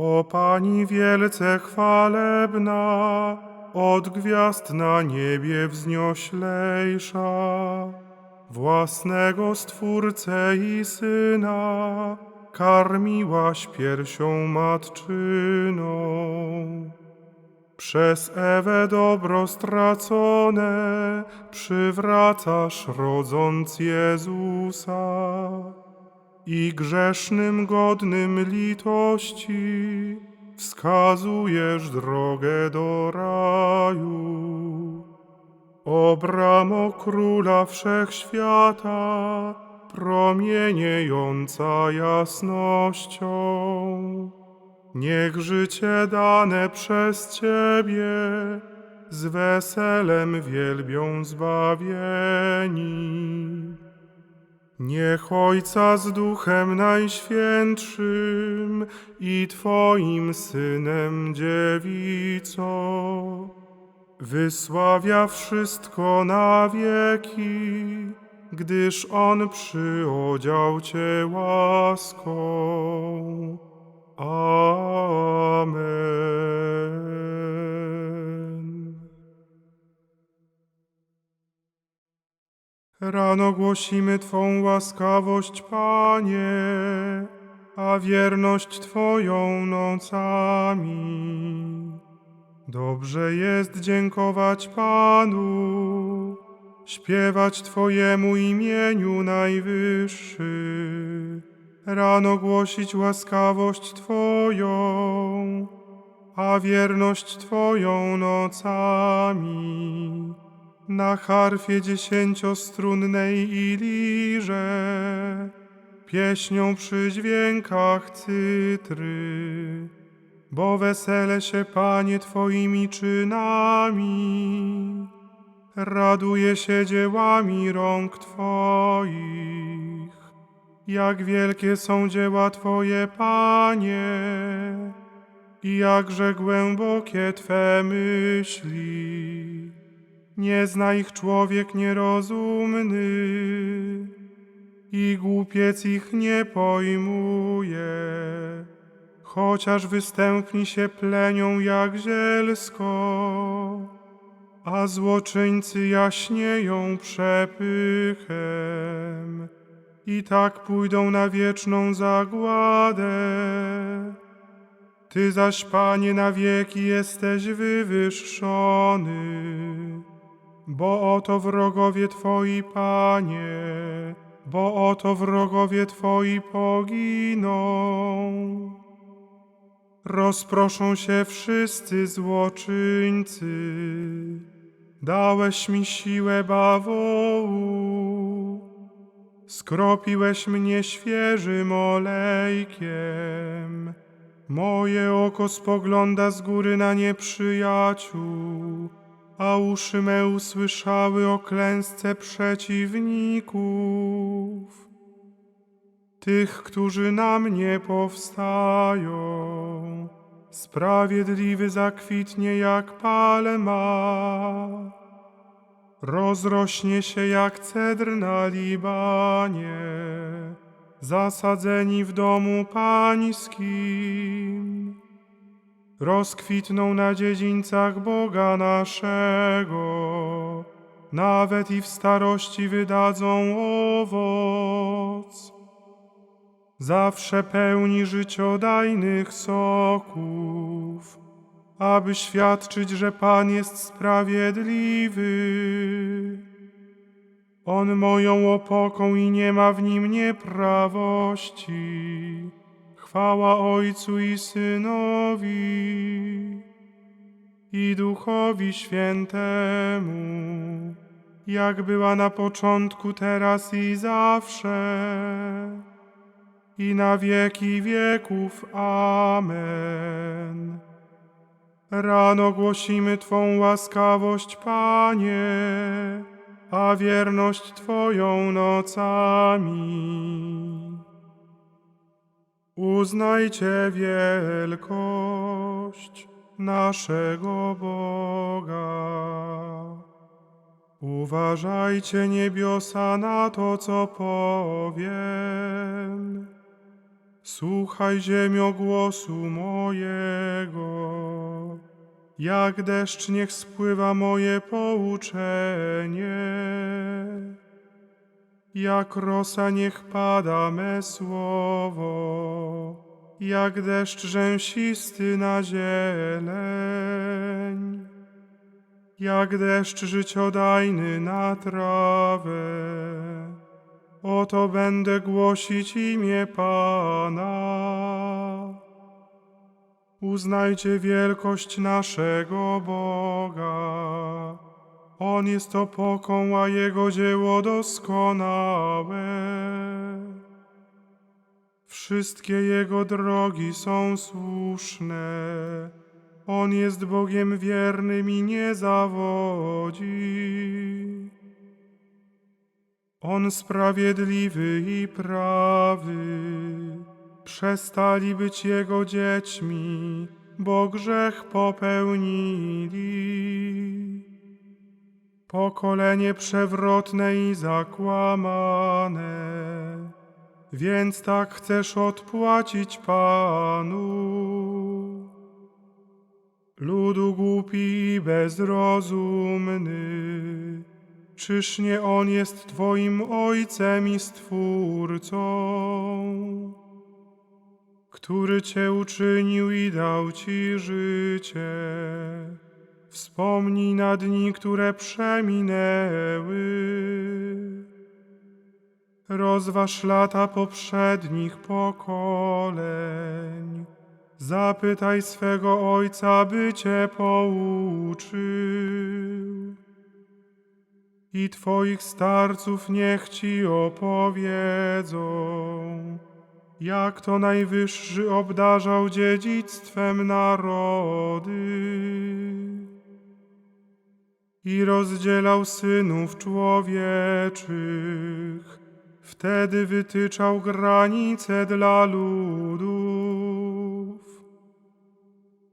O Pani wielce chwalebna, od gwiazd na niebie wznioślejsza, własnego Stwórcę i Syna karmiłaś piersią matczyną. Przez Ewę dobro stracone przywracasz rodząc Jezusa i grzesznym godnym litości wskazujesz drogę do raju. O bramo króla wszechświata, promieniejąca jasnością, niech życie dane przez Ciebie z weselem wielbią zbawieni. Niech Ojca z Duchem Najświętszym i Twoim Synem dziewicą wysławia wszystko na wieki, gdyż On przyodział Cię łaską. Amen. Rano głosimy Twą łaskawość, Panie, a wierność Twoją nocami. Dobrze jest dziękować Panu, śpiewać Twojemu imieniu najwyższy, rano głosić łaskawość Twoją, a wierność Twoją nocami na harfie dziesięciostrunnej i lirze, pieśnią przy dźwiękach cytry, bo wesele się, Panie, Twoimi czynami, raduje się dziełami rąk Twoich. Jak wielkie są dzieła Twoje, Panie, i jakże głębokie Twe myśli. Nie zna ich człowiek nierozumny i głupiec ich nie pojmuje. Chociaż występni się plenią jak zielsko, a złoczyńcy jaśnieją przepychem i tak pójdą na wieczną zagładę. Ty zaś, Panie, na wieki jesteś wywyższony, bo oto wrogowie Twoi, Panie, bo oto wrogowie Twoi poginą. Rozproszą się wszyscy złoczyńcy, dałeś mi siłę bawołu, skropiłeś mnie świeżym olejkiem. Moje oko spogląda z góry na nieprzyjaciół, a uszy me usłyszały o klęsce przeciwników. Tych, którzy na mnie powstają, sprawiedliwy zakwitnie jak palma, rozrośnie się jak cedr na Libanie zasadzeni w domu pańskim. Rozkwitną na dziedzińcach Boga naszego, nawet i w starości wydadzą owoc. Zawsze pełni życiodajnych soków, aby świadczyć, że Pan jest sprawiedliwy. On moją opoką i nie ma w nim nieprawości. Chwała Ojcu i Synowi i Duchowi Świętemu, jak była na początku, teraz i zawsze, i na wieki wieków. Amen. Rano głosimy Twą łaskawość, Panie, a wierność Twoją nocami. Uznajcie wielkość naszego Boga. Uważajcie niebiosa na to, co powiem. Słuchaj ziemio głosu mojego. Jak deszcz niech spływa moje pouczenie. Jak rosa niech pada me słowo, jak deszcz rzęsisty na zieleń, jak deszcz życiodajny na trawę. Oto będę głosić imię Pana. Uznajcie wielkość naszego Boga. On jest opoką, a Jego dzieło doskonałe. Wszystkie Jego drogi są słuszne. On jest Bogiem wiernym i nie zawodzi. On sprawiedliwy i prawy. Przestali być Jego dziećmi, bo grzech popełnili. Pokolenie przewrotne i zakłamane, więc tak chcesz odpłacić Panu. Ludu głupi i bezrozumny, czyż nie On jest Twoim Ojcem i Stwórcą, który Cię uczynił i dał Ci życie. Wspomnij na dni, które przeminęły. Rozważ lata poprzednich pokoleń. Zapytaj swego ojca, by cię pouczył. I twoich starców niech ci opowiedzą, jak to Najwyższy obdarzał dziedzictwem narody i rozdzielał synów człowieczych. Wtedy wytyczał granice dla ludów.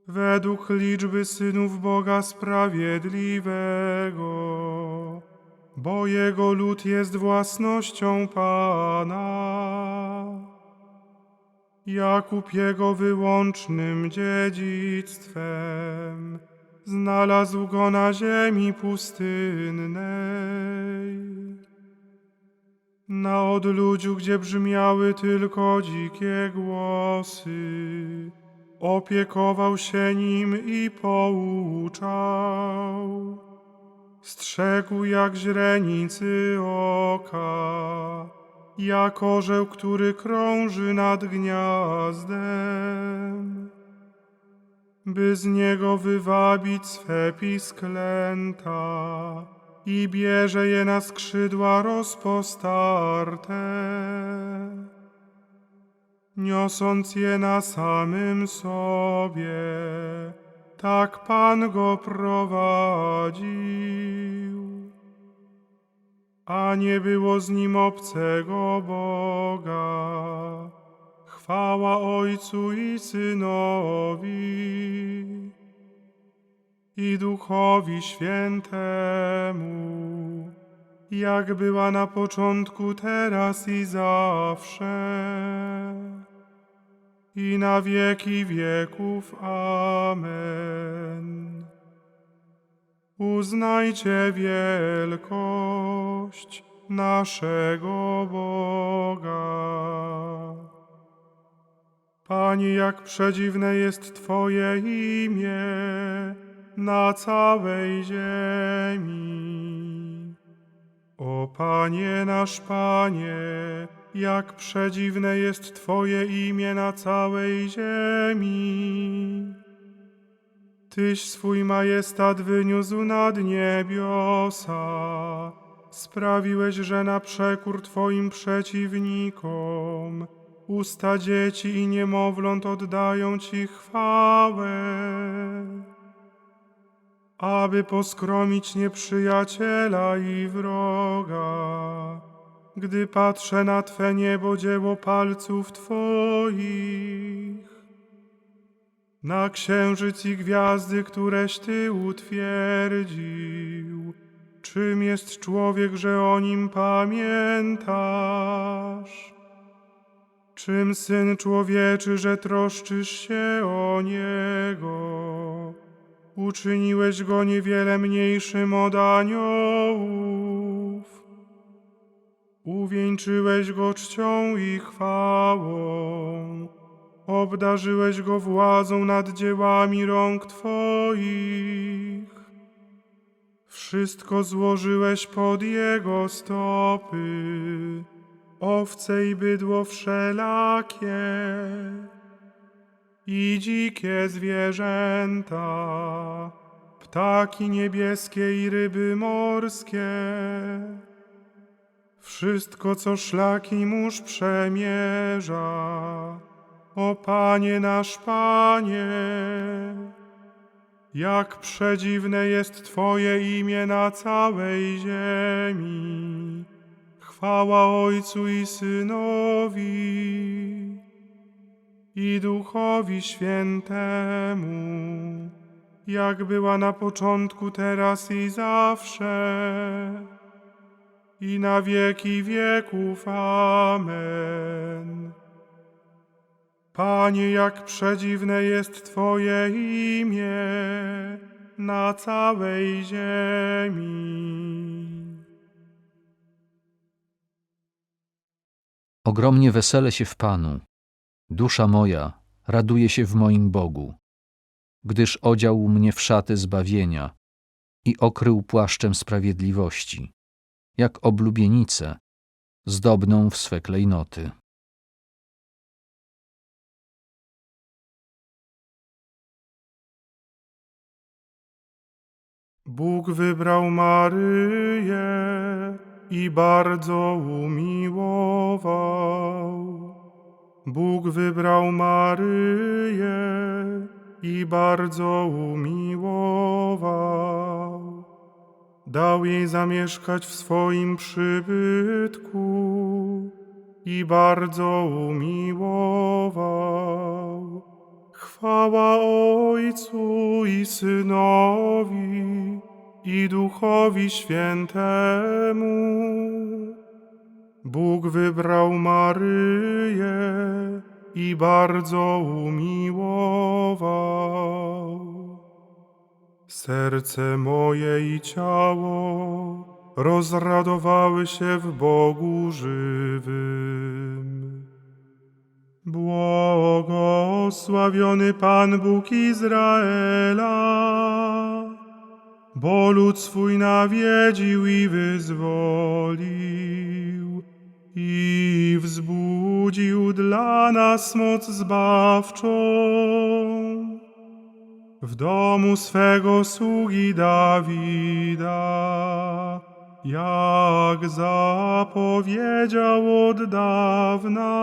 Według liczby synów Boga Sprawiedliwego, bo Jego lud jest własnością Pana. Jakub Jego wyłącznym dziedzictwem znalazł go na ziemi pustynnej. Na odludziu, gdzie brzmiały tylko dzikie głosy, opiekował się nim i pouczał. Strzegł jak źrenicy oka, jak orzeł, który krąży nad gniazdem by z niego wywabić swe pisklęta i bierze je na skrzydła rozpostarte, niosąc je na samym sobie. Tak Pan go prowadził, a nie było z nim obcego Boga. Chwała Ojcu i Synowi i Duchowi Świętemu, jak była na początku, teraz i zawsze, i na wieki wieków. Amen. Uznajcie wielkość naszego Boga. Panie, jak przedziwne jest Twoje imię na całej ziemi. O Panie nasz Panie, jak przedziwne jest Twoje imię na całej ziemi. Tyś swój majestat wyniósł nad niebiosa. Sprawiłeś, że na przekór Twoim przeciwnikom usta dzieci i niemowląt oddają Ci chwałę. aby poskromić nieprzyjaciela i wroga. Gdy patrzę na Twe niebo dzieło palców Twoich, na księżyc i gwiazdy, któreś Ty utwierdził. Czym jest człowiek, że o nim pamiętasz? Czym syn człowieczy, że troszczysz się o niego? Uczyniłeś go niewiele mniejszym od aniołów. Uwieńczyłeś go czcią i chwałą. Obdarzyłeś go władzą nad dziełami rąk Twoich. Wszystko złożyłeś pod jego stopy, owce i bydło wszelakie, i dzikie zwierzęta, ptaki niebieskie i ryby morskie. Wszystko, co szlaki mórz przemierza, o Panie nasz Panie. Jak przedziwne jest Twoje imię na całej ziemi. Chwała Ojcu i Synowi i Duchowi Świętemu, jak była na początku, teraz i zawsze, i na wieki wieków. Amen. Panie, jak przedziwne jest Twoje imię na całej ziemi. Ogromnie wesele się w Panu. Dusza moja raduje się w moim Bogu, gdyż odział mnie w szaty zbawienia i okrył płaszczem sprawiedliwości, jak oblubienicę, zdobną w swe klejnoty. Bóg wybrał Maryję i bardzo umiłował. Bóg wybrał Maryję i bardzo umiłował. Dał jej zamieszkać w swoim przybytku i bardzo umiłował. Chwała Ojcu i Synowi i Duchowi Świętemu. Bóg wybrał Maryję i bardzo umiłował. Serce moje i ciało rozradowały się w Bogu żywym. Błogosławiony Pan Bóg Izraela, bo lud swój nawiedził i wyzwolił i wzbudził dla nas moc zbawczą. W domu swego sługi Dawida, jak zapowiedział od dawna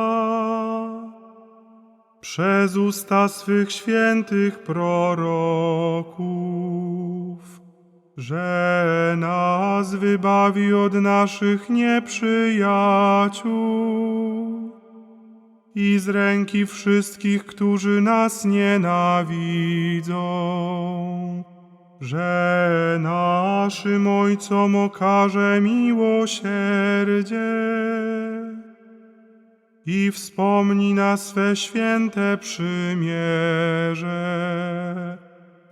przez usta swych świętych proroków, że nas wybawi od naszych nieprzyjaciół i z ręki wszystkich, którzy nas nienawidzą, że naszym Ojcom okaże miłosierdzie i wspomni na swe święte przymierze,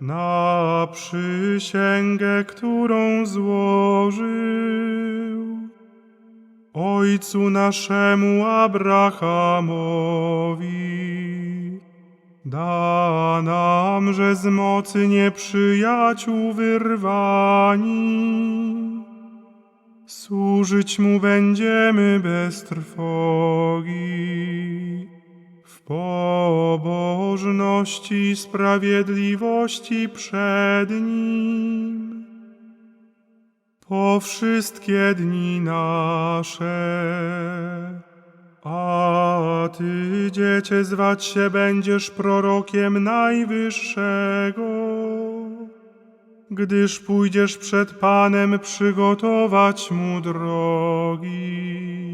na przysięgę, którą złożył Ojcu naszemu Abrahamowi. Da nam, że z mocy nieprzyjaciół wyrwani, służyć Mu będziemy bez trwogi. Pobożności i sprawiedliwości przed Nim po wszystkie dni nasze. A Ty, dziecię, zwać się będziesz prorokiem Najwyższego. gdyż pójdziesz przed Panem przygotować Mu drogi.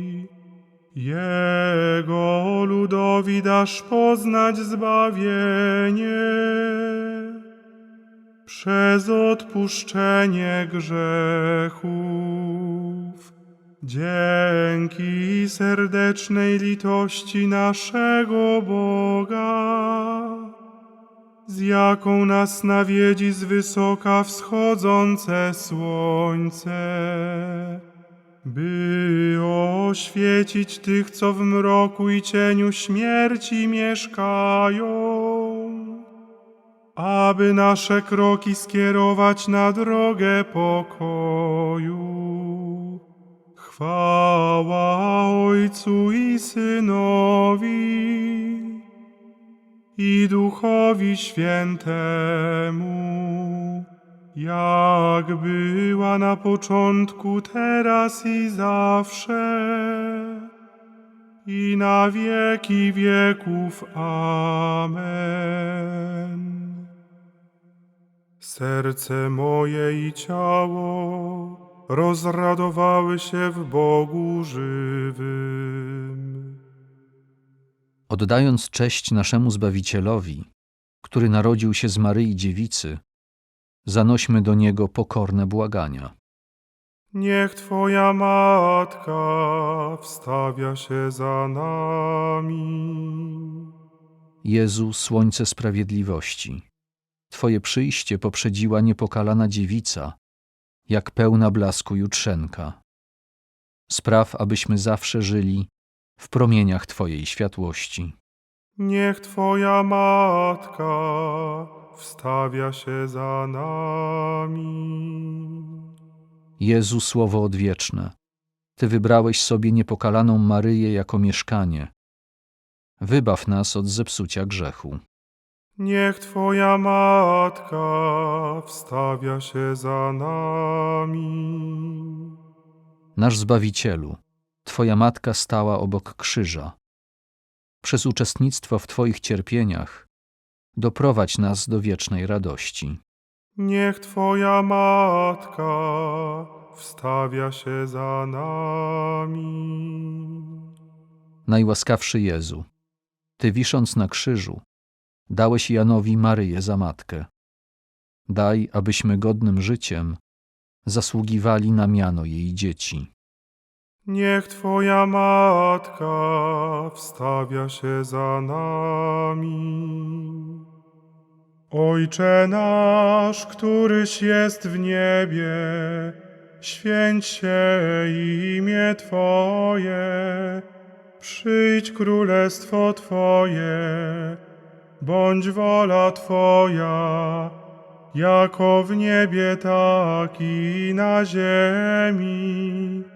Jego ludowi dasz poznać zbawienie. Przez odpuszczenie grzechów. Dzięki serdecznej litości naszego Boga, z jaką nas nawiedzi z wysoka wschodzące słońce, by oświecić tych, co w mroku i cieniu śmierci mieszkają aby nasze kroki skierować na drogę pokoju. Chwała Ojcu i Synowi i Duchowi Świętemu, jak była na początku, teraz i zawsze, i na wieki wieków. Amen. Serce moje i ciało rozradowały się w Bogu żywym. Oddając cześć naszemu Zbawicielowi, który narodził się z Maryi Dziewicy, zanośmy do Niego pokorne błagania. Niech Twoja matka wstawia się za nami. Jezu, słońce sprawiedliwości, Twoje przyjście poprzedziła niepokalana dziewica, jak pełna blasku jutrzenka. Spraw, abyśmy zawsze żyli w promieniach Twojej światłości. Niech Twoja matka wstawia się za nami. Jezu, Słowo odwieczne, Ty wybrałeś sobie niepokalaną Maryję jako mieszkanie. Wybaw nas od zepsucia grzechu. Niech Twoja matka wstawia się za nami. Nasz Zbawicielu, Twoja matka stała obok krzyża. Przez uczestnictwo w Twoich cierpieniach doprowadź nas do wiecznej radości. Niech Twoja matka wstawia się za nami. Najłaskawszy Jezu, Ty wisząc na krzyżu, dałeś Janowi Maryję za matkę. Daj, abyśmy godnym życiem zasługiwali na miano jej dzieci. Niech Twoja matka wstawia się za nami. Ojcze nasz, któryś jest w niebie, święć się imię Twoje, przyjdź królestwo Twoje, bądź wola Twoja, jako w niebie, tak i na ziemi.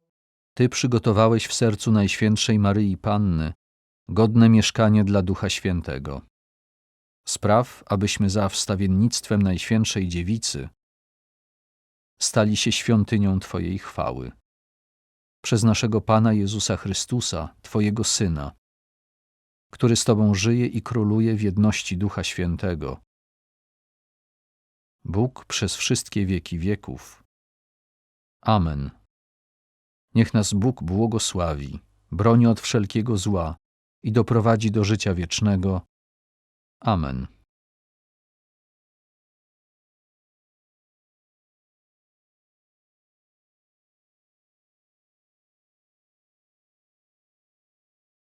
Ty przygotowałeś w sercu Najświętszej Maryi Panny godne mieszkanie dla Ducha Świętego. Spraw, abyśmy za wstawiennictwem Najświętszej Dziewicy stali się świątynią Twojej chwały. Przez naszego Pana Jezusa Chrystusa, Twojego Syna, który z Tobą żyje i króluje w jedności Ducha Świętego. Bóg przez wszystkie wieki wieków. Amen. Niech nas Bóg błogosławi, broni od wszelkiego zła i doprowadzi do życia wiecznego. Amen.